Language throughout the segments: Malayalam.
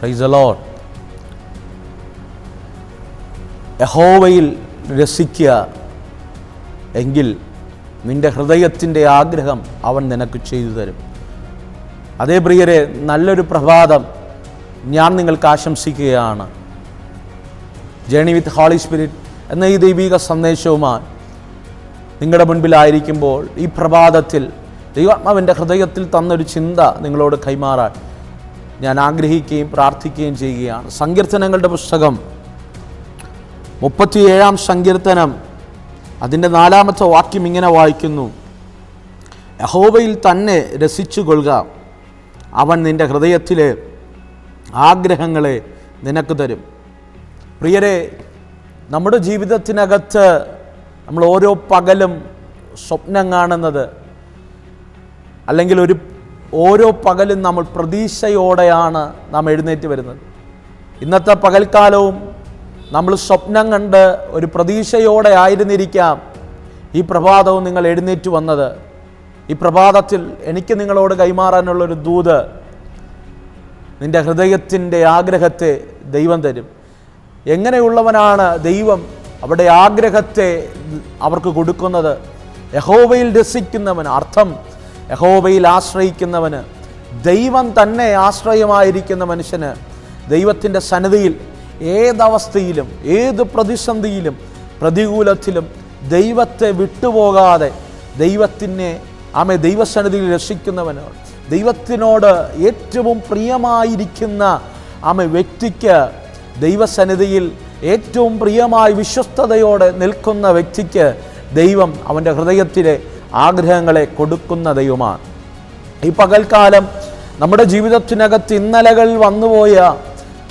പ്രൈസ് അലോൺ യഹോവയിൽ രസിക്കുക എങ്കിൽ നിന്റെ ഹൃദയത്തിന്റെ ആഗ്രഹം അവൻ നിനക്ക് ചെയ്തു തരും. അതേ പ്രിയരെ നല്ലൊരു പ്രഭാതം ഞാൻ നിങ്ങൾക്ക് ആശംസിക്കുകയാണ്. ജേണി വിത്ത് ഹോളി സ്പിരിറ്റ് എന്ന ഈ ദൈവിക സന്ദേശവുമായി നിങ്ങളുടെ മുൻപിലായിരിക്കുമ്പോൾ ഈ പ്രഭാതത്തിൽ ദൈവാത്മാവിന്റെ ഹൃദയത്തിൽ തന്നൊരു ചിന്ത നിങ്ങളോട് കൈമാറാൻ ഞാൻ ആഗ്രഹിക്കുകയും പ്രാർത്ഥിക്കുകയും ചെയ്യുകയാണ്. സങ്കീർത്തനങ്ങളുടെ പുസ്തകം. മുപ്പത്തിയേഴാം സങ്കീർത്തനം. അതിന്റെ നാലാമത്തെ വാക്യം ഇങ്ങനെ വായിക്കുന്നു. യഹോവയിൽ തന്നെ രസിച്ചു കൊള്ളുക അവൻ നിന്റെ ഹൃദയത്തിലെ ആഗ്രഹങ്ങളെ നിനക്ക് തരും. പ്രിയരെ നമ്മുടെ ജീവിതത്തിനകത്ത് നമ്മൾ ഓരോ പകലും സ്വപ്നം കാണുന്നത് അല്ലെങ്കിൽ ഒരു ഓരോ പകലും നമ്മൾ പ്രതീക്ഷയോടെയാണ് നാം എഴുന്നേറ്റ് വരുന്നത്. ഇന്നത്തെ പകൽക്കാലവും നമ്മൾ സ്വപ്നം കണ്ട് ഒരു പ്രതീക്ഷയോടെ ആയിരുന്നിരിക്കാം. ഈ പ്രഭാതവും നിങ്ങൾ എഴുന്നേറ്റ് വന്നത്. ഈ പ്രഭാതത്തിൽ എനിക്ക് നിങ്ങളോട് കൈമാറാനുള്ളൊരു ദൂത് നിന്റെ ഹൃദയത്തിന്റെ ആഗ്രഹത്തെ ദൈവം തരും. എങ്ങനെയുള്ളവനാണ് ദൈവം അവിടെ ആഗ്രഹത്തെ അവർക്ക് കൊടുക്കുന്നത്? യഹോവയിൽ രസിക്കുന്നവൻ. അർത്ഥം യഹോവയിൽ ആശ്രയിക്കുന്നവന് ദൈവം തന്നെ ആശ്രയമായിരിക്കുന്ന മനുഷ്യന് ദൈവത്തിന്റെ സന്നദ്ധിയിൽ ഏതവസ്ഥയിലും ഏത് പ്രതിസന്ധിയിലും പ്രതികൂലത്തിലും ദൈവത്തെ വിട്ടുപോകാതെ ദൈവത്തിനെ ആമെ ദൈവസന്നിധിയിൽ രക്ഷിക്കുന്നവന് ദൈവത്തിനോട് ഏറ്റവും പ്രിയമായിരിക്കുന്ന ആമെ വ്യക്തിക്ക് ദൈവസന്നിധിയിൽ ഏറ്റവും പ്രിയമായി വിശ്വസ്തയോടെ നിൽക്കുന്ന വ്യക്തിക്ക് ദൈവം അവന്റെ ഹൃദയത്തിലെ ആഗ്രഹങ്ങളെ കൊടുക്കുന്ന ദൈവമാണ് ഈ പകൽക്കാലം നമ്മുടെ ജീവിതത്തിനകത്ത് ഇന്നലകൾ വന്നുപോയ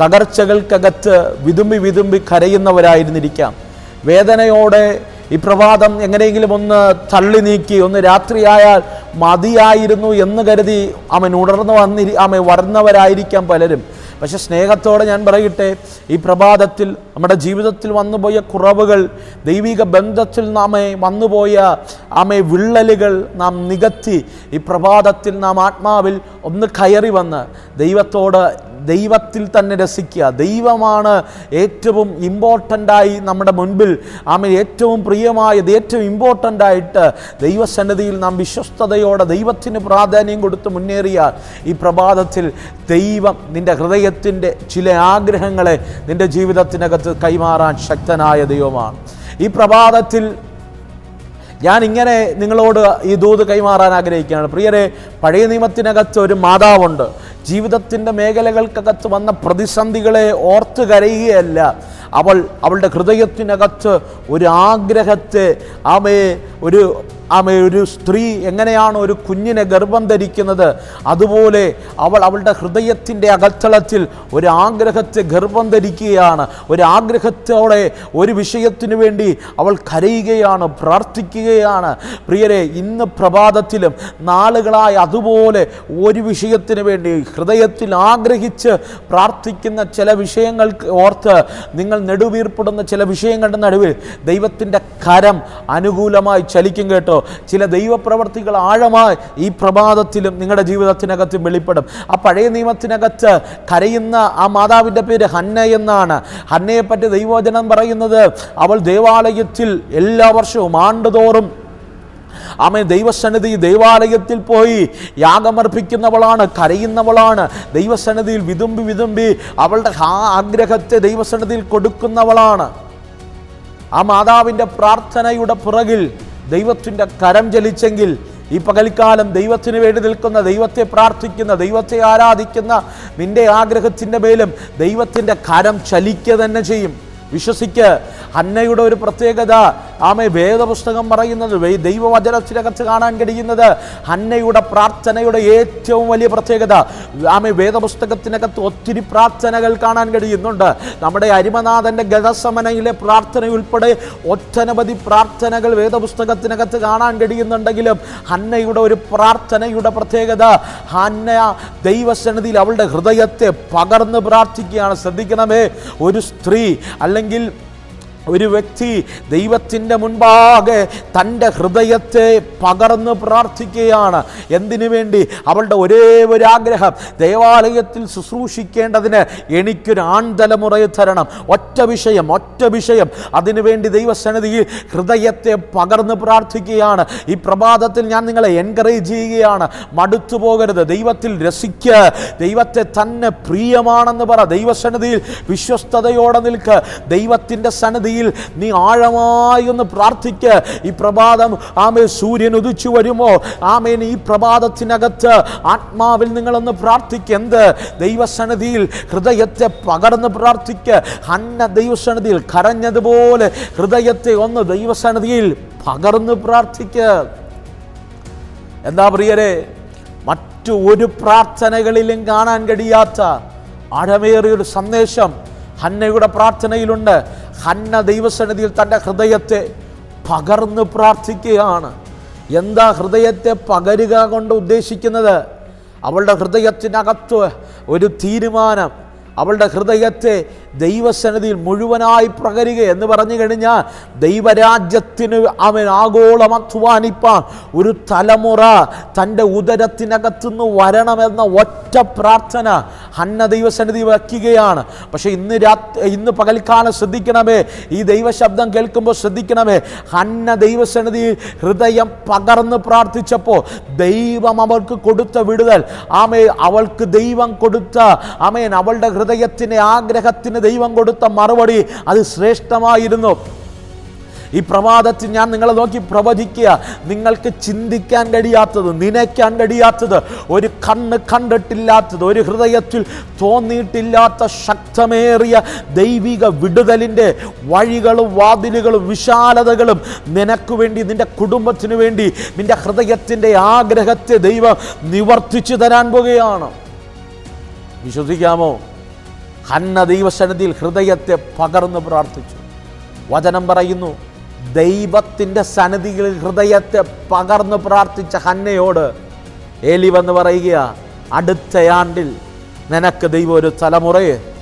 തകർച്ചകൾക്കകത്ത് വിതുമ്പി വിതുമ്പി കരയുന്നവരായിരുന്നിരിക്കാം. വേദനയോടെ ഈ പ്രഭാതം എങ്ങനെയെങ്കിലും ഒന്ന് തള്ളി നീക്കി ഒന്ന് രാത്രിയായാൽ മതിയായിരുന്നു എന്ന് കരുതി അവൻ ഉണർന്നു വന്നിരി അവൻ വരുന്നവരായിരിക്കാം പലരും. പക്ഷെ സ്നേഹത്തോടെ ഞാൻ പറയട്ടെ ഈ പ്രഭാതത്തിൽ നമ്മുടെ ജീവിതത്തിൽ വന്നുപോയ കുറവുകൾ ദൈവിക ബന്ധത്തിൽ നാമെ വന്നുപോയ ആമെ വിള്ളലുകൾ നാം നികത്തി ഈ പ്രഭാതത്തിൽ നാം ആത്മാവിൽ ഒന്ന് കയറി വന്ന് ദൈവത്തോട് ദൈവത്തിൽ തന്നെ രസിക്കുക. ദൈവമാണ് ഏറ്റവും ഇമ്പോർട്ടന്റായി നമ്മുടെ മുൻപിൽ ആമെ ഏറ്റവും പ്രിയമായത് ഏറ്റവും ഇമ്പോർട്ടന്റ് ആയിട്ട് ദൈവസന്നിധിയിൽ നാം വിശ്വസ്തയോടെ ദൈവത്തിന് പ്രാധാന്യം കൊടുത്ത് മുന്നേറിയാൽ ഈ പ്രഭാതത്തിൽ ദൈവം നിന്റെ ഹൃദയത്തിന്റെ ചില ആഗ്രഹങ്ങളെ നിന്റെ ജീവിതത്തിനകത്ത് കൈമാറാൻ ശക്തനായ ദൈവമാണ്. ഈ പ്രഭാതത്തിൽ ഞാൻ ഇങ്ങനെ നിങ്ങളോട് ഈ ദൂത് കൈമാറാൻ ആഗ്രഹിക്കുകയാണ്. പ്രിയരെ പഴയ നിയമത്തിനകത്ത് ഒരു മാതാവുണ്ട്. ജീവിതത്തിന്റെ മേഖലകൾക്കകത്ത് വന്ന പ്രതിസന്ധികളെ ഓർത്ത് കരയുകയല്ല. അവൾ അവളുടെ ഹൃദയത്തിനകത്ത് ഒരു ആഗ്രഹത്തെ ആമയെ ഒരു ആമ ഒരു സ്ത്രീ എങ്ങനെയാണ് ഒരു കുഞ്ഞിനെ ഗർഭം ധരിക്കുന്നത്? അതുപോലെ അവൾ അവളുടെ ഹൃദയത്തിന്റെ അകത്തളത്തിൽ ഒരു ആഗ്രഹത്തെ ഗർഭം ധരിക്കുകയാണ്. ഒരു ആഗ്രഹത്തോടെ ഒരു വിഷയത്തിനു വേണ്ടി അവൾ കരയുകയാണ് പ്രാർത്ഥിക്കുകയാണ്. പ്രിയരെ ഇന്ന് പ്രഭാതത്തിലും നാളുകളായി അതുപോലെ ഒരു വിഷയത്തിന് വേണ്ടി ഹൃദയത്തിൽ ആഗ്രഹിച്ച് പ്രാർത്ഥിക്കുന്ന ചില വിഷയങ്ങൾക്ക് ഓർത്ത് നിങ്ങൾ നെടുവീർപ്പെടുന്ന ചില വിഷയങ്ങളുടെ നടുവിൽ ദൈവത്തിന്റെ കരം അനുകൂലമായി ചലിക്കും കേട്ടോ. ചില ദൈവപ്രവർത്തികൾ ആഴമായി ഈ പ്രഭാതത്തിലും നിങ്ങളുടെ ജീവിതത്തിനകത്ത് വെളിപ്പെടും. ആ പഴയ നിയമത്തിനകത്ത് കരയുന്ന ആ മാതാവിന്റെ പേര് ഹന്ന എന്നാണ്. ഹന്നയെപ്പറ്റി ദൈവവചനം പറയുന്നത് അവൾ ദേവാലയത്തിൽ എല്ലാ വർഷവും ആണ്ടുതോറും. ആമേ ദൈവസന്നിധി ദൈവാലയത്തിൽ പോയി യാഗമർപ്പിക്കുന്നവളാണ് കരയുന്നവളാണ്. ദൈവസന്നിധിയിൽ വിതുമ്പി വിതുമ്പി അവളുടെ ആ ആഗ്രഹത്തെ ദൈവസന്നിധിയിൽ കൊടുക്കുന്നവളാണ്. ആ മാതാവിന്റെ പ്രാർത്ഥനയുടെ പുറകിൽ ദൈവത്തിന്റെ കരം ചലിച്ചെങ്കിൽ ഈ പകൽക്കാലം ദൈവത്തിന് വേണ്ടി നിൽക്കുന്ന ദൈവത്തെ പ്രാർത്ഥിക്കുന്ന ദൈവത്തെ ആരാധിക്കുന്ന നിന്റെ ആഗ്രഹത്തിന്റെ മേലും ദൈവത്തിന്റെ കരം ചലിക്കുക തന്നെ ചെയ്യും. വിശ്വസിക്ക്. ഹന്നയുടെ ഒരു പ്രത്യേകത ആമെ വേദപുസ്തകം പറയുന്നത് ദൈവവചനത്തിനകത്ത് കാണാൻ കഴിയുന്നത് ഹന്നയുടെ പ്രാർത്ഥനയുടെ ഏറ്റവും വലിയ പ്രത്യേകത. ആമെ വേദപുസ്തകത്തിനകത്ത് ഒത്തിരി പ്രാർത്ഥനകൾ കാണാൻ കഴിയുന്നുണ്ട്. നമ്മുടെ അരിമനാഥന്റെ ഗതസമനയിലെ പ്രാർത്ഥന ഉൾപ്പെടെ ഒറ്റനവധി പ്രാർത്ഥനകൾ വേദപുസ്തകത്തിനകത്ത് കാണാൻ കഴിയുന്നുണ്ടെങ്കിലും ഹന്നയുടെ ഒരു പ്രാർത്ഥനയുടെ പ്രത്യേകത ഹന്ന ദൈവസന്നിധിയിൽ അവളുടെ ഹൃദയത്തെ പകർന്ന് പ്രാർത്ഥിക്കുകയാണ്. ശ്രദ്ധിക്കണമേ ഒരു സ്ത്രീ അല്ലെങ്കിൽ അല്ലെങ്കിൽ ഒരു വ്യക്തി ദൈവത്തിന്റെ മുൻപാകെ തന്റെ ഹൃദയത്തെ പകർന്ന് പ്രാർത്ഥിക്കുകയാണ്. എന്തിനു വേണ്ടി? അവളുടെ ഒരേ ഒരു ആഗ്രഹം ദേവാലയത്തിൽ ശുശ്രൂഷിക്കേണ്ടതിന് എനിക്കൊരു ആൺതലമുറയെ തരണം. ഒറ്റ വിഷയം ഒറ്റ വിഷയം. അതിനുവേണ്ടി ദൈവസന്നിധിയിൽ ഹൃദയത്തെ പകർന്ന് പ്രാർത്ഥിക്കുകയാണ്. ഈ പ്രഭാതത്തിൽ ഞാൻ നിങ്ങളെ എൻകറേജ് ചെയ്യുകയാണ്. മടുത്തു പോകരുത്. ദൈവത്തിൽ രസിക്ക്. ദൈവത്തെ തന്നെ പ്രിയമാണെന്ന് പറ. ദൈവസന്നിധിയിൽ വിശ്വസ്തയോടെ നിൽക്കുക ദൈവത്തിന്റെ സന്നിധിയിൽ നീ ആഴമായി ഒന്ന് പ്രാർത്ഥിക്ക്. ഈ പ്രഭാതം ആമേ സൂര്യൻ ഉദിച്ചു വരുമോ? ആമേൻ ഈ പ്രഭാതത്തിനകത്ത് ആത്മാവിൽ നിങ്ങളൊന്ന് പ്രാർത്ഥിക്കുക എന്ത്? ദൈവസന്നിധിയിൽ ഹൃദയത്തെ പകർന്ന് പ്രാർത്ഥിക്ക്. ഹന്ന ദൈവസന്നിധിയിൽ കരഞ്ഞതുപോലെ ഹൃദയത്തെ ഒന്ന് ദൈവസന്നിധിയിൽ പകർന്ന് പ്രാർത്ഥിക്ക്. എന്താ പ്രിയരെ? മറ്റു ഒരു പ്രാർത്ഥനകളിലും കാണാൻ കഴിയാത്ത ആഴമേറിയൊരു സന്ദേശം ഹന്നയുടെ പ്രാർത്ഥനയിലുണ്ട്. ഹന്ന ദൈവസന്നിധിയിൽ തന്റെ ഹൃദയത്തെ പകർന്ന് പ്രാർത്ഥിക്കുകയാണ്. എന്താ ഹൃദയത്തെ പകരുക കൊണ്ട് ഉദ്ദേശിക്കുന്നത്? അവളുടെ ഹൃദയത്തിനകത്ത് ഒരു തീരുമാനം അവളുടെ ഹൃദയത്തെ ദൈവസന്നിധിയിൽ മുഴുവനായി പ്രകരുക എന്ന് പറഞ്ഞു കഴിഞ്ഞാൽ ദൈവരാജ്യത്തിന് അവൻ ആഗോളം അധ്വാനിപ്പാൻ ഒരു തലമുറ തന്റെ ഉദരത്തിനകത്തുനിന്ന് വരണമെന്ന ഒറ്റ പ്രാർത്ഥന ഹന്ന ദൈവസന്നിധി വയ്ക്കുകയാണ്. പക്ഷേ ഇന്ന് രാത്രി ഇന്ന് പകൽക്കാലം ശ്രദ്ധിക്കണമേ ഈ ദൈവശബ്ദം കേൾക്കുമ്പോൾ ശ്രദ്ധിക്കണമേ ഹന്ന ദൈവസന്നിധി ഹൃദയം പകർന്ന് പ്രാർത്ഥിച്ചപ്പോൾ ദൈവം അവൾക്ക് കൊടുത്ത വിടുതൽ ആമേ അവൾക്ക് ദൈവം കൊടുത്ത ആമേൻ അവളുടെ ഹൃദയത്തിന് ആഗ്രഹത്തിന് ദൈവം കൊടുത്ത മറുപടി അത് ശ്രേഷ്ഠമായിരുന്നു. ഈ പ്രഭാതത്തിൽ ഞാൻ നിങ്ങളെ നോക്കി പ്രവചിക്കുക. നിങ്ങൾക്ക് ചിന്തിക്കാൻ കഴിയാത്തത് നനയ്ക്കാൻ കഴിയാത്തത് ഒരു കണ്ണ് കണ്ടിട്ടില്ലാത്തത് ഒരു ഹൃദയത്തിൽ തോന്നിയിട്ടില്ലാത്ത ശക്തമേറിയ ദൈവിക വിടുതലിന്റെ വഴികളും വാതിലുകളും വിശാലതകളും നിനക്ക് വേണ്ടി നിന്റെ കുടുംബത്തിന് വേണ്ടി നിന്റെ ഹൃദയത്തിന്റെ ആഗ്രഹത്തെ ദൈവം നിവർത്തിച്ചു തരാൻ പോകുകയാണ് വിശ്വസിക്കാമോ? ഹന്ന ദൈവസന്നിധിയിൽ ഹൃദയത്തെ പകർന്ന് പ്രാർത്ഥിച്ചു. വചനം പറയുന്നു ദൈവത്തിന്റെ സന്നിധികളിൽ ഹൃദയത്തെ പകർന്ന് പ്രാർത്ഥിച്ച ഹന്നയോട് എലിവെന്ന് പറയുക അടുത്ത ആണ്ടിൽ നിനക്ക് ദൈവം ഒരു തലമുറയെ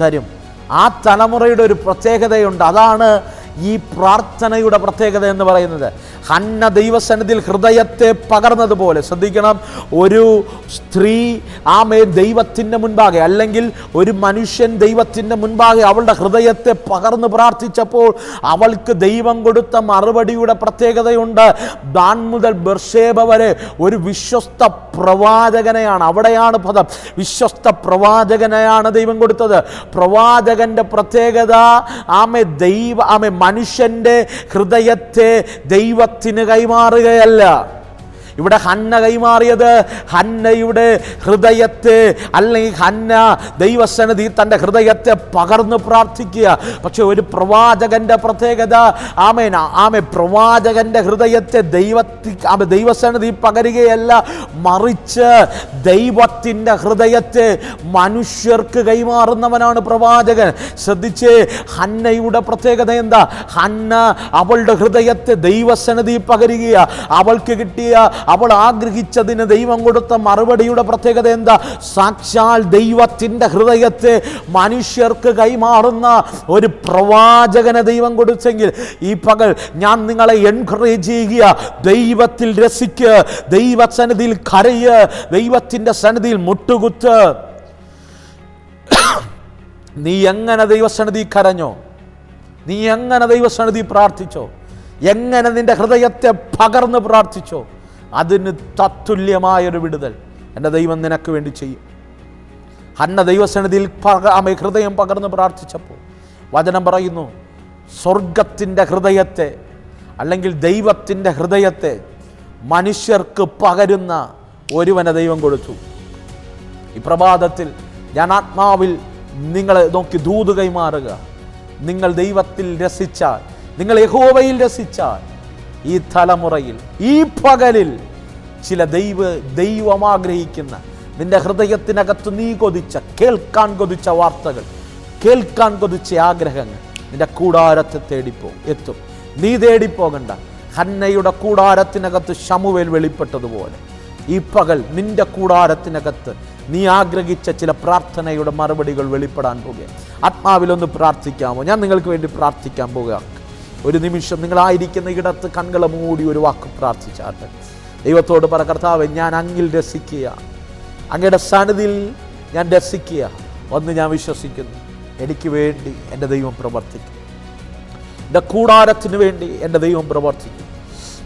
തരും. ആ തലമുറയുടെ ഒരു പ്രത്യേകതയുണ്ട്. അതാണ് ഈ പ്രാർത്ഥനയുടെ പ്രത്യേകത എന്ന് പറയുന്നത് ഹന്ന ദൈവസന്നിധിയിൽ ഹൃദയത്തെ പകർന്നതുപോലെ ശ്രദ്ധിക്കണം. ഒരു സ്ത്രീ ആമേ ദൈവത്തിന്റെ മുൻപാകെ അല്ലെങ്കിൽ ഒരു മനുഷ്യൻ ദൈവത്തിന്റെ മുൻപാകെ അവളുടെ ഹൃദയത്തെ പകർന്ന് പ്രാർത്ഥിച്ചപ്പോൾ അവൾക്ക് ദൈവം കൊടുത്ത മറുപടിയുടെ പ്രത്യേകതയുണ്ട്. ദാൻ മുതൽ ബർഷേബ വരെ ഒരു വിശ്വസ്ത പ്രവാചകനെയാണ്. അവിടെയാണ് പദം. വിശ്വസ്ത പ്രവാചകനെയാണ് ദൈവം കൊടുത്തത്. പ്രവാചകന്റെ പ്രത്യേകത ആമെ ദൈവ ആമെ മനുഷ്യന്റെ ഹൃദയത്തെ ദൈവത്തിന് കൈമാറുകയല്ല. ഇവിടെ ഹന്ന കൈമാറിയത് ഹന്നയുടെ ഹൃദയത്തെ അല്ലെങ്കിൽ ഹന്ന ദൈവസന്നിധി തന്റെ ഹൃദയത്തെ പകർന്ന് പ്രാർത്ഥിക്കുക. പക്ഷെ ഒരു പ്രവാചകന്റെ പ്രത്യേകത ആമേൻ ആമേ പ്രവാചകന്റെ ഹൃദയത്തെ ദൈവത്തി ആമേ ദൈവസന്നിധി പകരുകയല്ല മറിച്ച് ദൈവത്തിന്റെ ഹൃദയത്തെ മനുഷ്യർക്ക് കൈമാറുന്നവനാണ് പ്രവാചകൻ. ശ്രദ്ധിച്ച് ഹന്നയുടെ പ്രത്യേകത എന്താ? ഹന്ന അവളുടെ ഹൃദയത്തെ ദൈവസന്നിധി പകരുകയാണ് അവൾക്ക് കിട്ടിയ അവൾ ആഗ്രഹിച്ചതിന് ദൈവം കൊടുത്ത മറുപടിയുടെ പ്രത്യേകത എന്താ? സാക്ഷാൽ ദൈവത്തിന്റെ ഹൃദയത്തെ മനുഷ്യർക്ക് കൈമാറുന്ന ഒരു പ്രവാചകനെ ദൈവം കൊടുത്തെങ്കിൽ ഈ പകൽ ഞാൻ നിങ്ങളെ എൻകറേജ് ചെയ്യുക. ദൈവത്തിൽ രസിക്ക്. ദൈവസന്നിധിയിൽ കരയ്. ദൈവത്തിന്റെ സന്നിധിയിൽ മുട്ടുകുത്ത്. നീ എങ്ങനെ ദൈവസന്നിധി കരഞ്ഞോ? നീ എങ്ങനെ ദൈവസന്നിധി പ്രാർത്ഥിച്ചോ? എങ്ങനെ നിന്റെ ഹൃദയത്തെ പകർന്ന് പ്രാർത്ഥിച്ചോ? അതിന് തത്തുല്യമായൊരു വിടുതൽ എന്റെ ദൈവം നിനക്ക് വേണ്ടി ചെയ്യും. ഹന്ന ദൈവസന്നിധിയിൽ പക ഹൃദയം പകർന്ന് പ്രാർത്ഥിച്ചപ്പോൾ വചനം പറയുന്നു സ്വർഗത്തിന്റെ ഹൃദയത്തെ അല്ലെങ്കിൽ ദൈവത്തിന്റെ ഹൃദയത്തെ മനുഷ്യർക്ക് പകരുന്ന ഒരുവനെ ദൈവം കൊടുത്തു. ഈ പ്രഭാതത്തിൽ ഞാൻ ആത്മാവിൽ നിങ്ങളെ നോക്കി ദൂത് കൈമാറുക. നിങ്ങൾ ദൈവത്തിൽ രസിച്ചാൽ നിങ്ങൾ യഹോവയിൽ രസിച്ചാൽ ഈ തലമുറയിൽ ഈ പകലിൽ ചില ദൈവ ദൈവം ആഗ്രഹിക്കുന്ന നിന്റെ ഹൃദയത്തിനകത്ത് നീ കൊതിച്ച കേൾക്കാൻ കൊതിച്ച വാർത്തകൾ കേൾക്കാൻ കൊതിച്ച ആഗ്രഹങ്ങൾ നിന്റെ കൂടാരത്തെ തേടിപ്പോ എത്തും. നീ തേടിപ്പോകണ്ട. ഹന്നയുടെ കൂടാരത്തിനകത്ത് ശമുവേൽ വെളിപ്പെട്ടതുപോലെ. ഈ പകൽ നിന്റെ കൂടാരത്തിനകത്ത് നീ ആഗ്രഹിച്ച ചില പ്രാർത്ഥനയുടെ മറുപടികൾ വെളിപ്പെടാൻ പോകുക ആത്മാവിലൊന്ന് പ്രാർത്ഥിക്കാമോ? ഞാൻ നിങ്ങൾക്ക് വേണ്ടി പ്രാർത്ഥിക്കാൻ പോകുക ഒരു നിമിഷം നിങ്ങളായിരിക്കുന്ന ഇടത്ത് കണ്ണുകളെ മൂടി ഒരു വാക്ക് പ്രാർത്ഥിച്ചാട്ടെ. ദൈവത്തോട് പറ കർത്താവ് ഞാൻ അങ്ങിൽ രസിക്കുക. അങ്ങയുടെ സന്നിധിയിൽ ഞാൻ രസിക്കുക. ഒന്ന് ഞാൻ വിശ്വസിക്കുന്നു. എനിക്ക് വേണ്ടി എന്റെ ദൈവം പ്രവർത്തിക്കും. എന്റെ കൂടാരത്തിന് വേണ്ടി എന്റെ ദൈവം പ്രവർത്തിക്കും.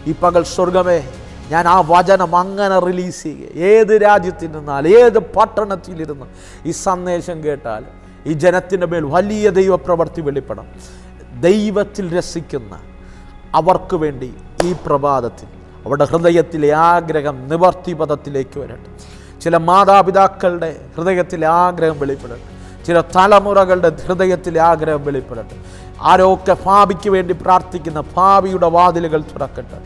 ഈ പകൽ സ്വർഗമേ ഞാൻ ആ വചനം അങ്ങനെ റിലീസ് ചെയ്യുക. ഏത് രാജ്യത്തിരുന്നാൽ ഏത് പട്ടണത്തിലിരുന്ന് ഈ സന്ദേശം കേട്ടാൽ ഈ ജനത്തിന്റെ മേൽ വലിയ ദൈവപ്രവർത്തി വെളിപ്പെടണം. ദൈവത്തിൽ രസിക്കുന്ന അവർക്ക് വേണ്ടി ഈ പ്രഭാതത്തിൽ അവരുടെ ഹൃദയത്തിലെ ആഗ്രഹം നിവർത്തിപഥത്തിലേക്ക് വരട്ടെ. ചില മാതാപിതാക്കളുടെ ഹൃദയത്തിലെ ആഗ്രഹം വെളിപ്പെടട്ടെ. ചില തലമുറകളുടെ ഹൃദയത്തിലെ ആഗ്രഹം വെളിപ്പെടട്ടെ. ആരൊക്കെ ഭാവിക്ക് വേണ്ടി പ്രാർത്ഥിക്കുന്ന ഭാവിയുടെ വാതിലുകൾ തുറക്കട്ടെ.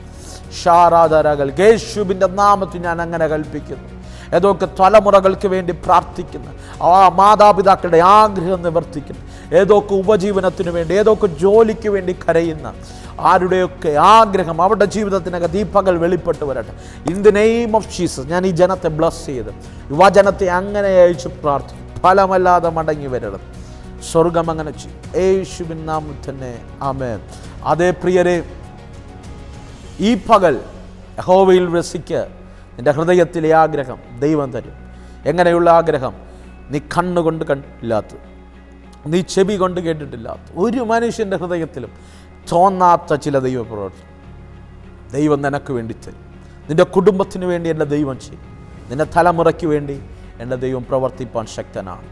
ഷാരാധാരകൾ യേശുവിന്റെ നാമത്തിൽ ഞാൻ അങ്ങനെ കൽപ്പിക്കുന്നു. ഏതൊക്കെ തലമുറകൾക്ക് വേണ്ടി പ്രാർത്ഥിക്കുന്ന. ആ മാതാപിതാക്കളുടെ ആഗ്രഹം നിവർത്തിക്കും. ഏതൊക്കെ ഉപജീവനത്തിന് വേണ്ടി ഏതൊക്കെ ജോലിക്ക് വേണ്ടി കരയുന്ന ആരുടെയൊക്കെ ആഗ്രഹം അവരുടെ ജീവിതത്തിനൊക്കെ ദീപകൾ വെളിപ്പെട്ട് വരട്ടെ. In the name of Jesus ഞാൻ ഈ ജനത്തെ ബ്ലസ് ചെയ്ത്. യുവജനത്തെ അങ്ങനെ അയച്ച് പ്രാർത്ഥിക്കും. ഫലമല്ലാതെ മടങ്ങി വരണം സ്വർഗം അങ്ങനെ ചെയ്യും. യേശുവിൻ നാമത്തിൽ തന്നെ. ആമേൻ. അതേ പ്രിയരെ ഈ പകൽ യഹോവയിൽ രസിക്ക് നിന്റെ ഹൃദയത്തിലെ ആഗ്രഹം ദൈവം തരും. എങ്ങനെയുള്ള ആഗ്രഹം? നീ കണ്ണുകൊണ്ട് കണ്ടില്ലാത്ത നീ ചെവി കൊണ്ട് കേട്ടിട്ടില്ലാത്ത. ഒരു മനുഷ്യന്റെ ഹൃദയത്തിലും തോന്നാത്ത ചില ദൈവപ്രവർത്തനം. ദൈവം നിനക്ക് വേണ്ടി തരും. നിന്റെ കുടുംബത്തിന് വേണ്ടി എന്റെ ദൈവം ചെയ്യും. നിന്റെ തലമുറയ്ക്ക് വേണ്ടി എന്റെ ദൈവം പ്രവർത്തിപ്പാൻ ശക്തനാണ്.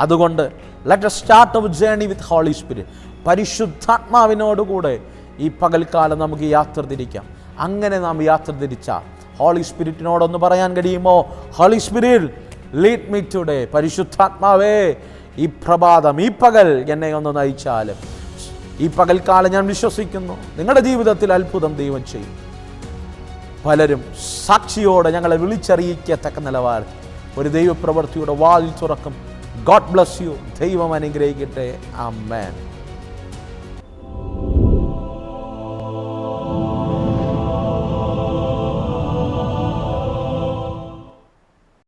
അതുകൊണ്ട് let start of journey with holy spirit പരിശുദ്ധാത്മാവിനോടുകൂടെ ഈ പകൽക്കാലം നമുക്ക് യാത്ര തിരിക്കാം. അങ്ങനെ നാം യാത്ര തിരിച്ചാൽ ഹോളി സ്പിരിറ്റിനോടൊന്ന് പറയാൻ കഴിയുമോ? Holy spirit lead me today പരിശുദ്ധാത്മാവേ. ഈ പ്രഭാതം ഈ പകൽ എന്നെ ഒന്ന് നയിച്ചാലും. ഈ പകൽക്കാലം ഞാൻ വിശ്വസിക്കുന്നു. നിങ്ങളുടെ ജീവിതത്തിൽ അത്ഭുതം ദൈവം ചെയ്യും. പലരും സാക്ഷിയോടെ ഞങ്ങളെ വിളിച്ചറിയിക്കത്തക്ക നിലവാരം ഒരു ദൈവപ്രവൃത്തിയുടെ വാതിൽ തുറക്കും. ഗോഡ് ബ്ലസ് യു ദൈവം അനുഗ്രഹിക്കട്ടെ. അമ്മേൻ